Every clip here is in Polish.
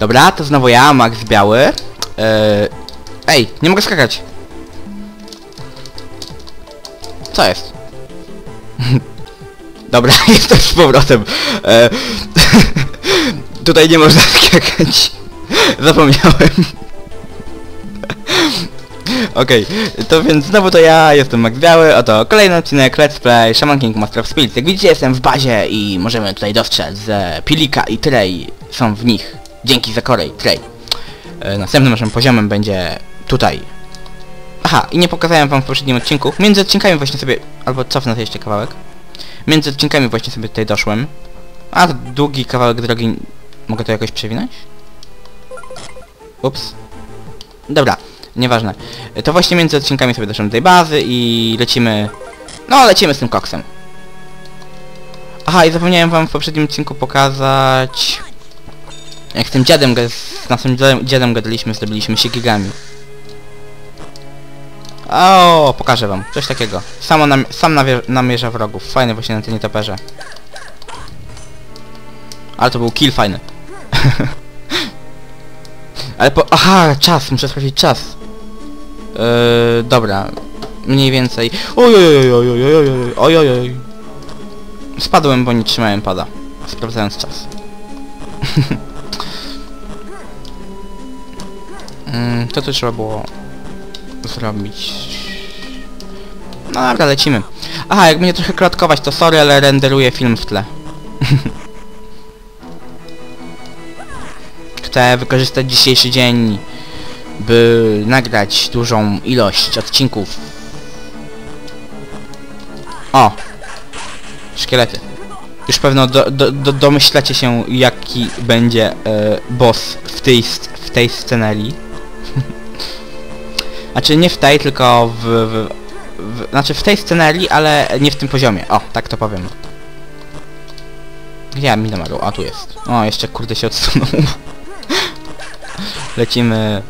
Dobra, to znowu ja, Max Biały. Eee, ej, nie mogę skakać. Co jest? Dobra, jestem z powrotem. Eee, tutaj nie można skakać. Zapomniałem. Okej, to więc znowu to ja, jestem Max Biały, oto kolejny odcinek Let's Play Shaman King Master of Spirits. Jak widzicie jestem w bazie i możemy tutaj dostrzec, że Pilika i Trey są w nich. Dzięki za Korej, Trey. E, następnym naszym poziomem będzie tutaj. Aha, i nie pokazałem wam w poprzednim odcinku. Między odcinkami właśnie sobie... Albo cofnę sobie jeszcze kawałek. Między odcinkami właśnie sobie tutaj doszłem. A, to długi kawałek drogi... Mogę to jakoś przewinąć? Ups. Dobra, nieważne. E, To właśnie między odcinkami sobie doszłem do tej bazy i lecimy... No, lecimy z tym koksem. Aha, i zapomniałem wam w poprzednim odcinku pokazać... Jak z tym dziadem, z naszym dziadem, gadaliśmy, zrobiliśmy się gigami. O, pokażę wam. Coś takiego. Samo nam, sam namierza wrogów. Fajny właśnie na tym nietoperze. Ale to był kill fajny. Ale po... Aha, czas, muszę sprawdzić czas. Yy, dobra. Mniej więcej. Oj, oj, oj, oj, oj, oj, oj, oj, oj, oj. Spadłem, bo nie trzymałem pada. Sprawdzając czas. mm, to tu trzeba było zrobić. No dobra, lecimy. Aha, jak mnie trochę klatkować, to sorry, ale renderuję film w tle. Chcę wykorzystać dzisiejszy dzień, by nagrać dużą ilość odcinków. O! Szkielety. Już pewno do, do, do, domyślacie się, jaki będzie e, boss w tej, w tej. Znaczy nie w tej, tylko w, w, w... Znaczy w tej scenerii, ale nie w tym poziomie. O, tak to powiem. Gdzie ja Minamaru? A, tu jest. O, jeszcze kurde się odsunął. Lecimy...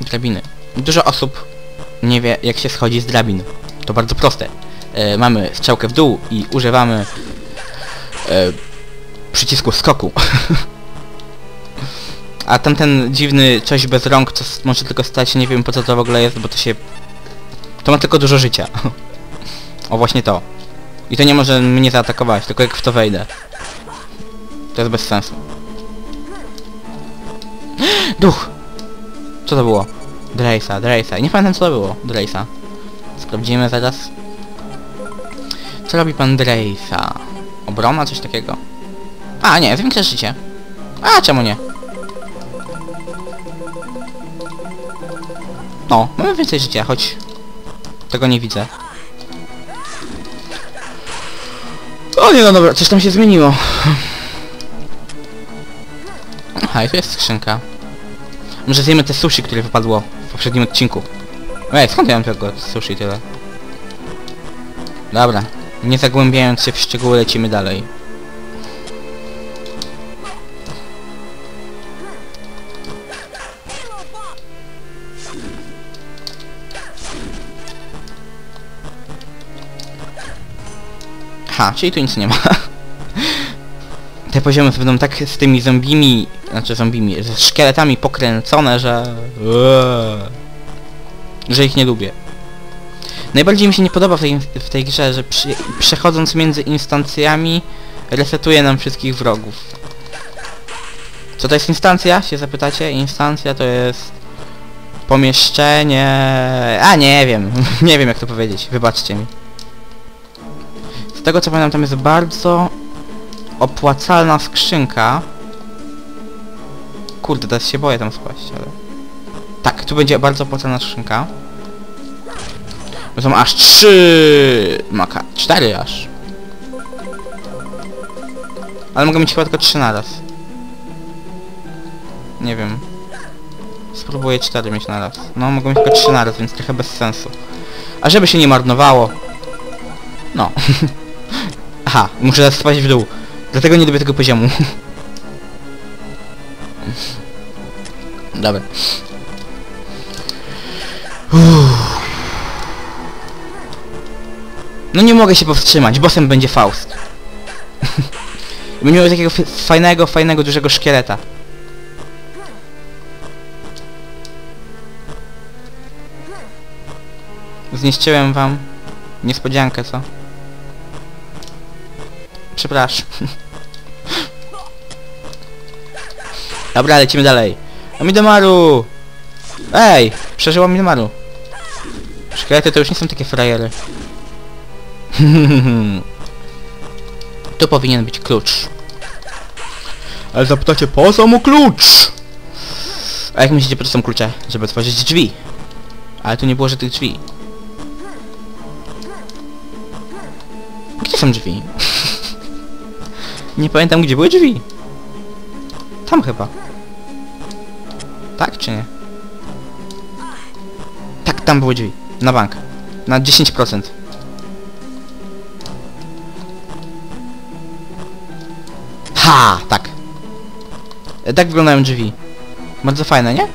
Drabiny. Dużo osób nie wie jak się schodzi z drabin. To bardzo proste. E, mamy strzałkę w dół i używamy e, przycisku skoku. A tamten dziwny coś bez rąk, co może tylko stać, nie wiem po co to w ogóle jest, bo to się... To ma tylko dużo życia. o właśnie to. I to nie może mnie zaatakować, tylko jak w to wejdę. To jest bez sensu. Duch! Co to było? Dreysa, Dreysa. Nie pamiętam co to było. Dreysa. Sprawdzimy zaraz. Co robi pan Dreysa? Obrona? Coś takiego? A, nie, zwiększa życie. A, czemu nie? No, mamy więcej życia, choć... Tego nie widzę. O nie, no dobra, coś tam się zmieniło. Aha, i tu jest skrzynka. Może zjemy te sushi, które wypadło w poprzednim odcinku. Ej, skąd ja mam tego sushi tyle? Dobra, nie zagłębiając się w szczegóły, lecimy dalej. Ha, czyli tu nic nie ma. Te poziomy będą tak z tymi zombimi, znaczy zombimi, z szkieletami pokręcone, że... Eee, że ich nie lubię. Najbardziej mi się nie podoba w tej, w tej grze, że przy, przechodząc między instancjami resetuje nam wszystkich wrogów. Co to jest instancja? Się zapytacie? Instancja to jest... Pomieszczenie... A nie wiem, nie wiem jak to powiedzieć, wybaczcie mi. Tego co pamiętam tam jest bardzo opłacalna skrzynka. Kurde, teraz się boję tam spaść, ale... Tak, tu będzie bardzo opłacalna skrzynka. To są aż trzy... Maka... Cztery aż. Ale mogę mieć chyba tylko trzy naraz. Nie wiem. Spróbuję cztery mieć naraz. No, mogę mieć tylko trzy naraz, więc trochę bez sensu. A żeby się nie marnowało... No. Aha, muszę teraz w dół. Dlatego nie lubię tego poziomu. Dobra. No nie mogę się powstrzymać, bossem będzie Faust. Będziemy takiego f- fajnego, fajnego, dużego szkieleta. Zniszczyłem wam niespodziankę, co? Przepraszam. Dobra, lecimy dalej. O Midamaru! Ej! Przeżyła Midamaru. Szkielety to już nie są takie frajery. tu powinien być klucz. Ale zapytacie, po co mu klucz? A jak myślicie, po co są klucze? Żeby otworzyć drzwi. Ale tu nie było żadnych drzwi. Gdzie są drzwi? Nie pamiętam, gdzie były drzwi. Tam chyba. Tak czy nie? Tak, tam były drzwi. Na bank. Na 10%. Ha, tak. Tak wyglądają drzwi. Bardzo fajne, nie?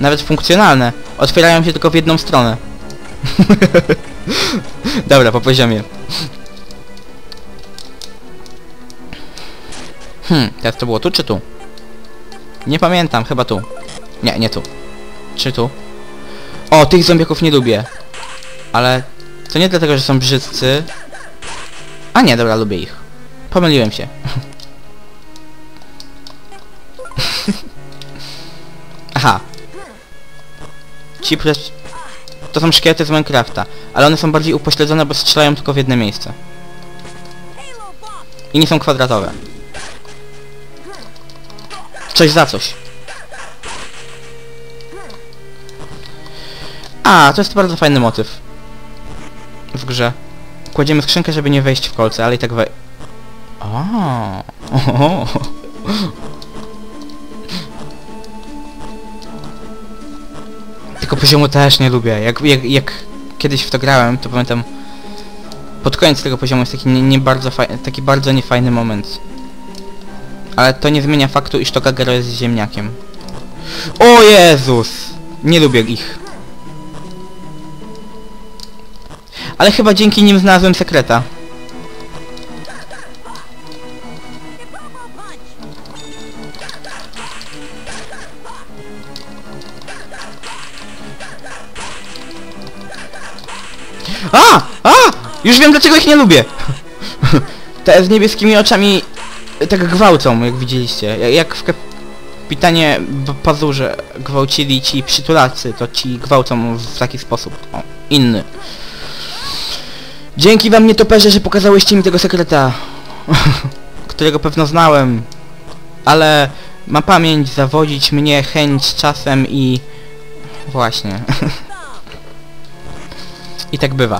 Nawet funkcjonalne. Otwierają się tylko w jedną stronę. Dobra, po poziomie. Hmm, teraz to było tu czy tu? Nie pamiętam, chyba tu. Nie, nie tu. Czy tu? O, tych zombiaków nie lubię. Ale to nie dlatego, że są brzydcy. A nie, dobra, lubię ich. Pomyliłem się. Aha. Ci przecież... To są szkielety z Minecrafta, ale one są bardziej upośledzone, bo strzelają tylko w jedno miejsce. I nie są kwadratowe. Coś za coś. A, to jest bardzo fajny motyw. W grze. Kładziemy skrzynkę, żeby nie wejść w kolce, ale i tak wej... O, poziomu też nie lubię. Jak, jak, jak kiedyś w to grałem, to pamiętam... Pod koniec tego poziomu jest taki nie, nie bardzo taki bardzo niefajny moment. Ale to nie zmienia faktu, iż to Kagero jest ziemniakiem. O Jezus! Nie lubię ich. Ale chyba dzięki nim znalazłem sekreta. A! A! Już wiem dlaczego ich nie lubię! Te z niebieskimi oczami tak gwałcą, jak widzieliście. Jak- w kapitanie Pazurze gwałcili ci przytulacy, to ci gwałcą w taki sposób. O, inny. Dzięki wam nietoperze, że pokazałyście mi tego sekreta. którego pewno znałem. Ale ma pamięć zawodzić mnie chęć czasem i... Właśnie. I tak bywa.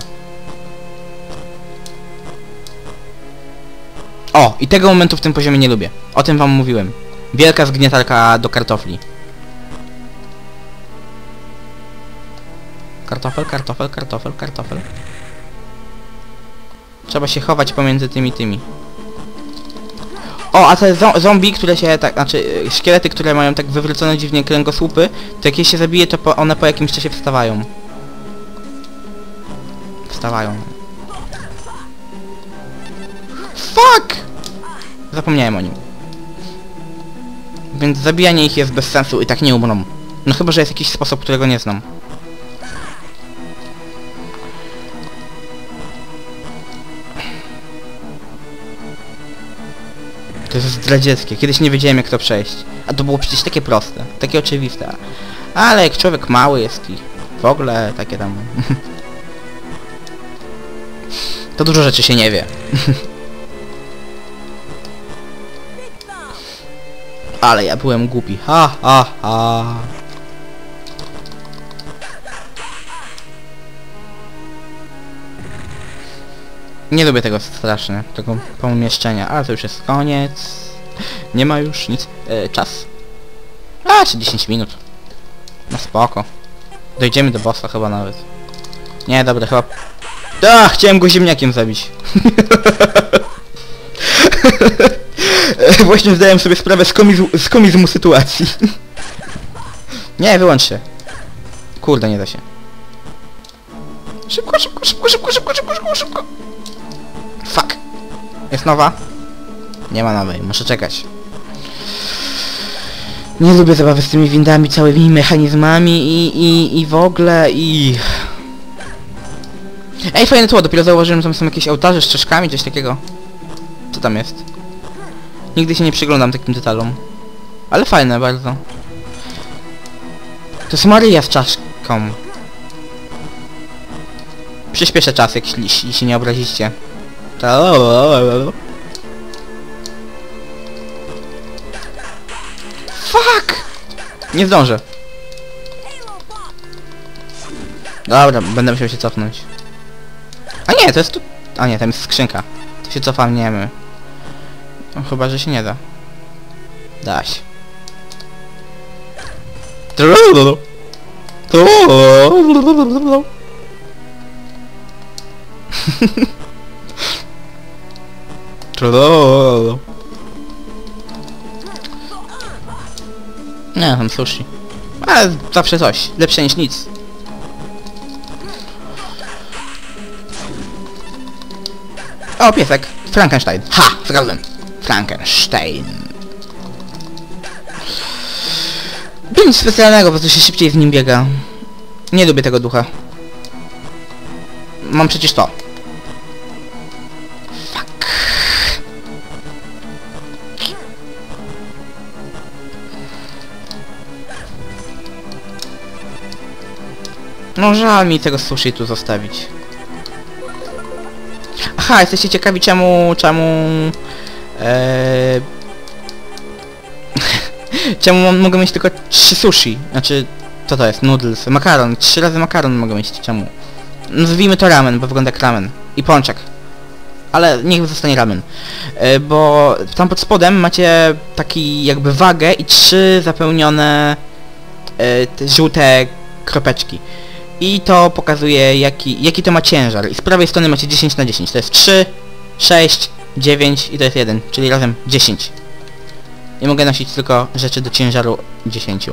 O! I tego momentu w tym poziomie nie lubię. O tym wam mówiłem. Wielka zgniatarka do kartofli. Kartofel, kartofel, kartofel, kartofel. Trzeba się chować pomiędzy tymi tymi. O, a te zo zombie, które się tak, znaczy e, szkielety, które mają tak wywrócone dziwnie kręgosłupy, to jak je się zabije, to po, one po jakimś czasie wstawają. Wstawają. Fuck! Zapomniałem o nim. Więc zabijanie ich jest bez sensu i tak nie umrą. No chyba, że jest jakiś sposób, którego nie znam. To jest zdradzieckie. Kiedyś nie wiedziałem jak to przejść. A to było przecież takie proste. Takie oczywiste. Ale jak człowiek mały jest i w ogóle takie tam... to dużo rzeczy się nie wie. Ale ja byłem głupi. Ha, ha, ha. Nie lubię tego strasznie, tego pomieszczenia, ale to już jest koniec. Nie ma już nic. E, czas. A, czy 10 minut. No spoko. Dojdziemy do bossa chyba nawet. Nie, dobra, chyba... A, chciałem go ziemniakiem zabić. Właśnie zdałem sobie sprawę z, komizmu, z komizmu sytuacji. Nie, wyłącz się. Kurde, nie da się. Szybko, szybko, szybko, szybko, szybko, szybko, szybko, szybko. Fuck. Jest nowa? Nie ma nowej, muszę czekać. Nie lubię zabawy z tymi windami, całymi mechanizmami i, i, i w ogóle i... Ej, fajne tło, dopiero zauważyłem, że tam są jakieś ołtarze z czaszkami, coś takiego. Co tam jest? Nigdy się nie przyglądam takim detalom. Ale fajne bardzo. To jest Maryja z czaszką. Przyspieszę czas, jak jeśli, się nie obrazicie. Fuck! Nie zdążę. Dobra, będę musiał się cofnąć. A nie, to jest tu... A nie, tam jest skrzynka. To się cofaniemy. No, chyba, że się nie da. Da się. Nie, tam sushi. Ale zawsze coś. Lepsze niż nic. O, piesek. Frankenstein. Ha! Zgadłem. Frankenstein. To nic specjalnego, po prostu się szybciej z nim biega. Nie lubię tego ducha. Mam przecież to. Fuck. No żal mi tego sushi tu zostawić. Aha, jesteście ciekawi czemu... czemu... Eee... czemu mogę mieć tylko trzy sushi? Znaczy, co to jest? Noodles, makaron. Trzy razy makaron mogę mieć. Czemu? Nazwijmy to ramen, bo wygląda jak ramen. I pączek. Ale niech zostanie ramen. E, bo tam pod spodem macie taki jakby wagę i trzy zapełnione e, te żółte kropeczki. I to pokazuje jaki, jaki to ma ciężar. I z prawej strony macie 10 na 10. To jest 3, 6, 9 i to jest 1, czyli razem 10. I mogę nosić tylko rzeczy do ciężaru 10.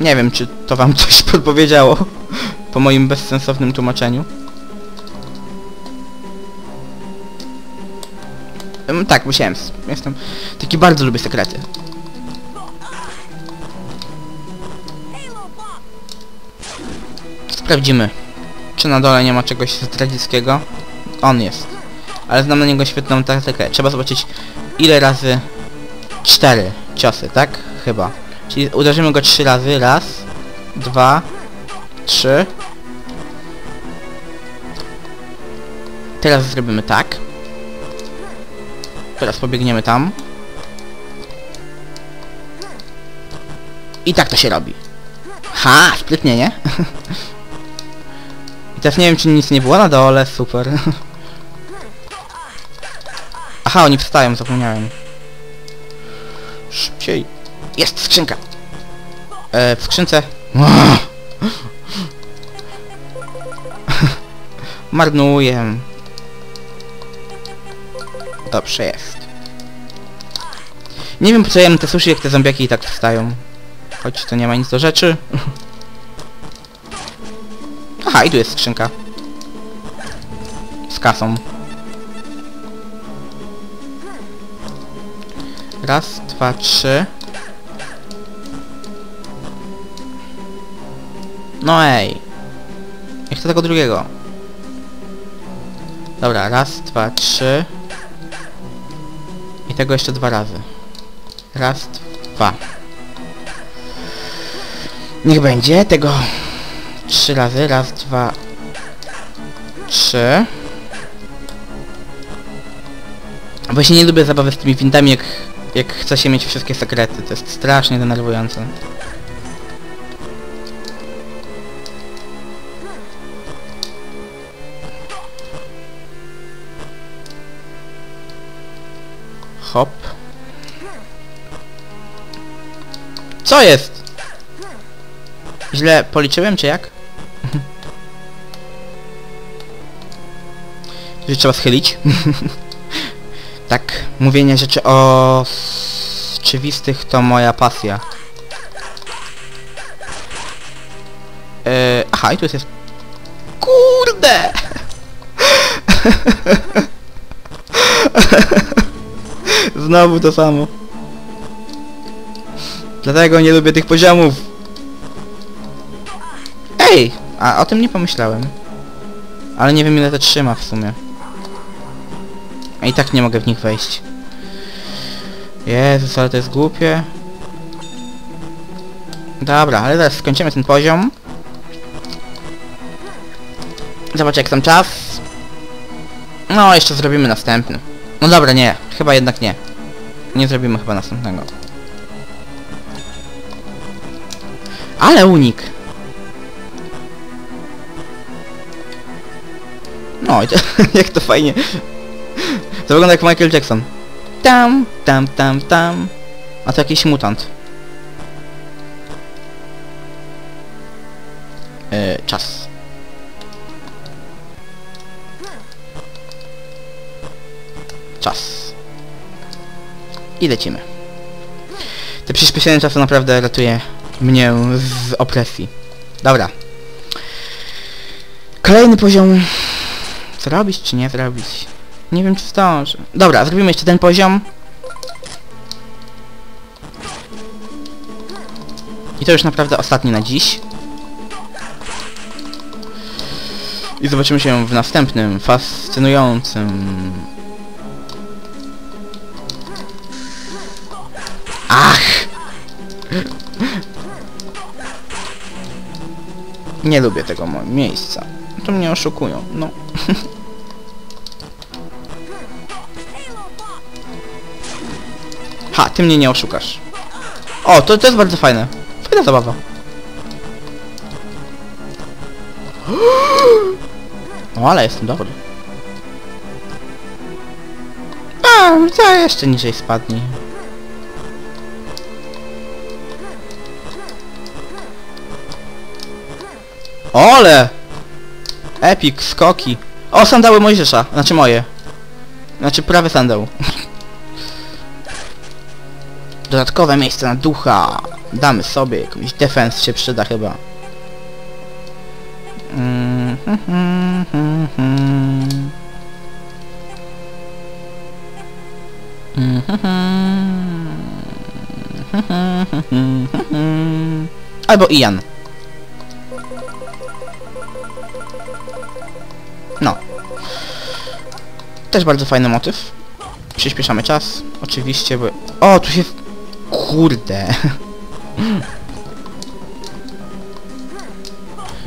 Nie wiem, czy to wam coś podpowiedziało po moim bezsensownym tłumaczeniu. Em, Tak, musiałem. Jestem... Taki bardzo lubię sekrety. Sprawdzimy. Czy na dole nie ma czegoś zdradzieckiego? On jest. Ale znam na niego świetną taktykę. Trzeba zobaczyć ile razy... Cztery ciosy, tak? Chyba. Czyli uderzymy go trzy razy. Raz, dwa, trzy. Teraz zrobimy tak. Teraz pobiegniemy tam. I tak to się robi. Ha! Sprytnie, nie? I teraz nie wiem, czy nic nie było na dole. Super. Aha, oni wstają, zapomniałem. Szybciej. Jest skrzynka. E, w skrzynce... Marnuję. Dobrze jest. Nie wiem po co jem te sushi, jak te zombiaki i tak wstają. Choć to nie ma nic do rzeczy. Aha, i tu jest skrzynka. Z kasą. Raz, dwa, trzy. No ej. Jak to tego drugiego? Dobra, raz, dwa, trzy. I tego jeszcze dwa razy. Raz, dwa. Niech będzie tego trzy razy. Raz, dwa, trzy. Się nie lubię zabawy z tymi windami, jak, jak chce się mieć wszystkie sekrety. To jest strasznie denerwujące. Hop. Co jest? Źle policzyłem, czy jak? Że trzeba schylić. tak, mówienie rzeczy o rzeczywistych to moja pasja. Yy, aha, i tu jest... Kurde! Znowu to samo. Dlatego nie lubię tych poziomów. Ej! A o tym nie pomyślałem. Ale nie wiem ile to trzyma w sumie. I tak nie mogę w nich wejść. Jezus, ale to jest głupie. Dobra, ale teraz skończymy ten poziom. Zobacz jak tam czas. No, jeszcze zrobimy następny. No dobra, nie. Chyba jednak nie. Nie zrobimy chyba następnego. Ale unik. No jak to fajnie. To wygląda jak Michael Jackson. Tam, tam, tam, tam. A to jakiś mutant. Yy, czas. Czas. I lecimy. Te przyspieszenie czasu naprawdę ratuje mnie z opresji. Dobra. Kolejny poziom. Zrobić czy nie zrobić? Nie wiem czy zdążę. Dobra, zrobimy jeszcze ten poziom. I to już naprawdę ostatni na dziś. I zobaczymy się w następnym, fascynującym... Ach! Nie lubię tego miejsca. To mnie oszukują, no. Ha, ty mnie nie oszukasz. O, to, to jest bardzo fajne. Fajna zabawa. O, ale jestem dobry. A, to jeszcze niżej spadnie. Ole! Epic, skoki. O, sandały Mojżesza. Znaczy moje. Znaczy prawy sandał. Dodatkowe miejsce na ducha. Damy sobie, jakiś defens się przyda chyba. Albo Ian. Też bardzo fajny motyw. Przyspieszamy czas. Oczywiście, bo... O, tu się... Kurde.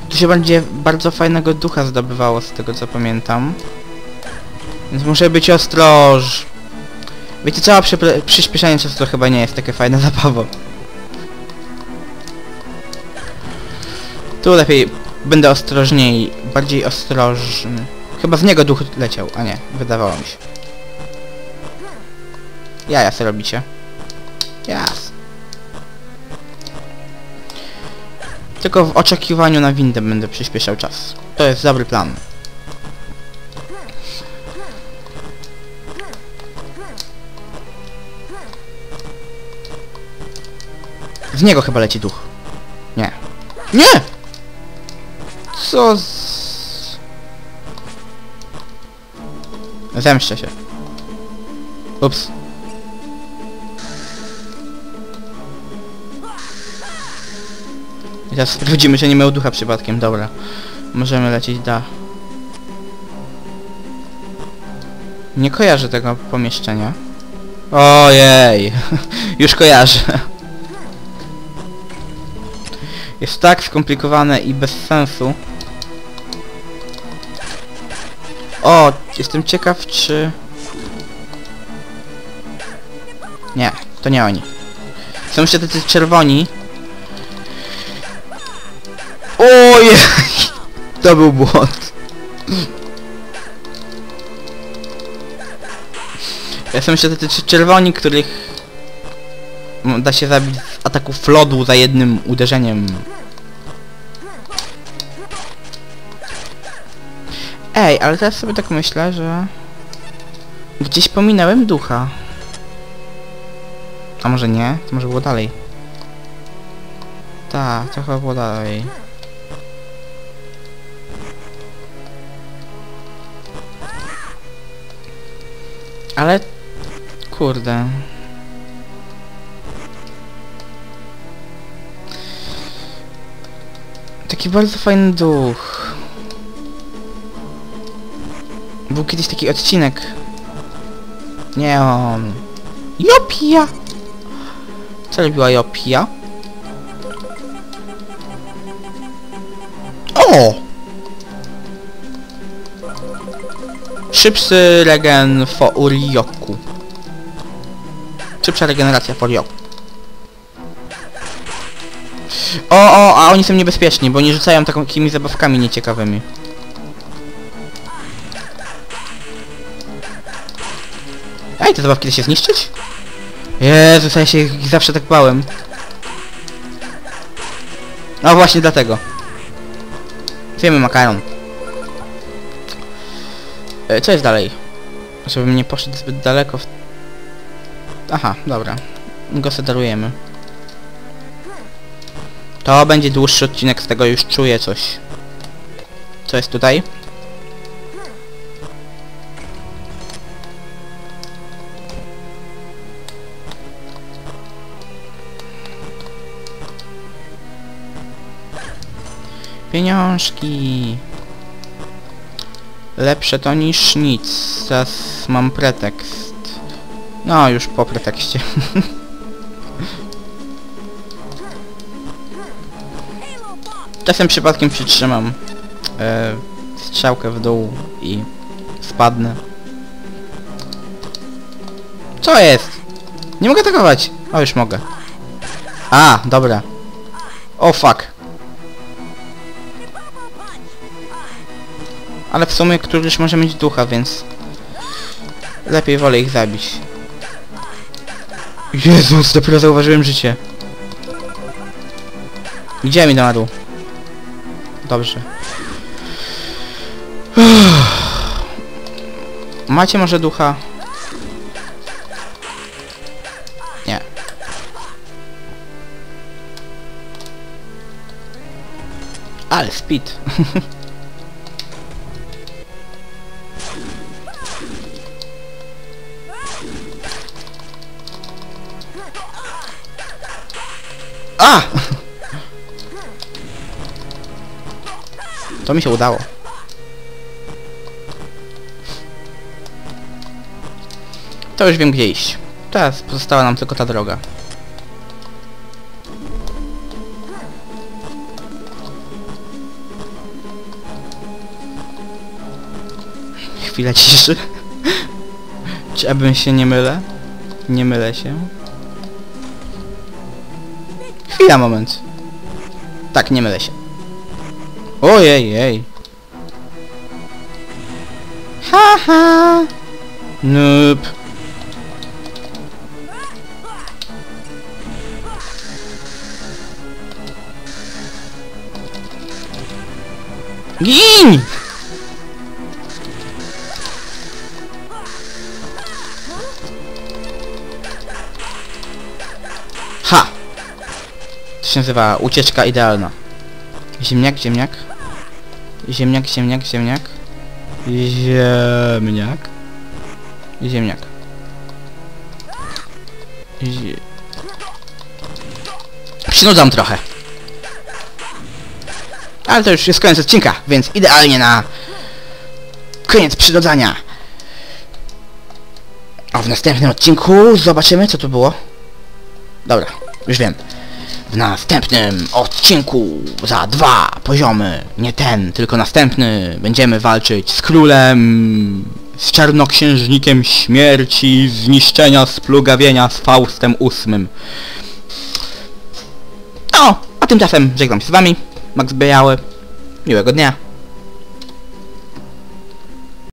Tu się będzie bardzo fajnego ducha zdobywało, z tego co pamiętam. Więc muszę być ostroż. Wiecie co, przyspieszanie czasu to chyba nie jest takie fajne zabawa. Tu lepiej będę ostrożniej, bardziej ostrożny. Chyba z niego duch leciał, a nie, wydawało mi się. Jaja co robicie? Jas. Tylko w oczekiwaniu na windę będę przyspieszał czas. To jest dobry plan. Z niego chyba leci duch. Nie. Nie! Co z... Zemszczę się. Ups. I teraz sprawdzimy, że nie miał ducha przypadkiem. Dobra. Możemy lecieć da. Nie kojarzę tego pomieszczenia. Ojej. Już kojarzę. Jest tak skomplikowane i bez sensu. O, jestem ciekaw czy... Nie, to nie oni. Są jeszcze tacy czerwoni. Ojej! To był błąd. Są jeszcze tacy czerwoni, których m, da się zabić z ataku flodu za jednym uderzeniem. Ej, ale teraz sobie tak myślę, że... Gdzieś pominąłem ducha. A może nie? To może było dalej. Tak, trochę było dalej. Ale... Kurde. Taki bardzo fajny duch. Był kiedyś taki odcinek. Nie on. Jopia! Co robiła Jopia? O! Szybszy regen fo Urioku. Szybsza regeneracja po Urioku. O, o, a oni są niebezpieczni, bo nie rzucają takimi zabawkami nieciekawymi. Te zabawki da się zniszczyć? Jezus, ja się ich zawsze tak bałem. No właśnie dlatego. Wiemy makaron. E, co jest dalej? Żebym nie poszedł zbyt daleko w... Aha, dobra. Go sedarujemy. To będzie dłuższy odcinek, z tego już czuję coś. Co jest tutaj? Pieniążki. Lepsze to niż nic. Teraz mam pretekst. No, już po pretekście. Czasem przypadkiem przytrzymam e, strzałkę w dół i spadnę. Co jest? Nie mogę atakować! O, już mogę. A, dobra. O, fuck. Ale w sumie któryś może mieć ducha, więc... Lepiej wolę ich zabić. Jezus, dopiero zauważyłem życie. Gdzie mi na dół? Dobrze. Macie może ducha? Nie. Ale speed. To mi się udało. To już wiem gdzie iść. Teraz pozostała nam tylko ta droga. Chwila ciszy. Czy abym się nie mylę? Nie mylę się. Chwila, moment. Tak, nie mylę się. Ojej, jej. Haha. Noob. Gin! Ha! To się nazywa ucieczka idealna. Ziemniak, ziemniak. Ziemniak, ziemniak, ziemniak. Ziemniak. Ziemniak. Zie... Przynudzam trochę. Ale to już jest koniec odcinka, więc idealnie na koniec przynudzania. A w następnym odcinku zobaczymy co tu było. Dobra, już wiem. W następnym odcinku za dwa poziomy, nie ten, tylko następny, będziemy walczyć z królem, z czarnoksiężnikiem śmierci, zniszczenia, splugawienia, z Faustem ósmym. No, a tymczasem żegnam się z wami, Max Biały, miłego dnia.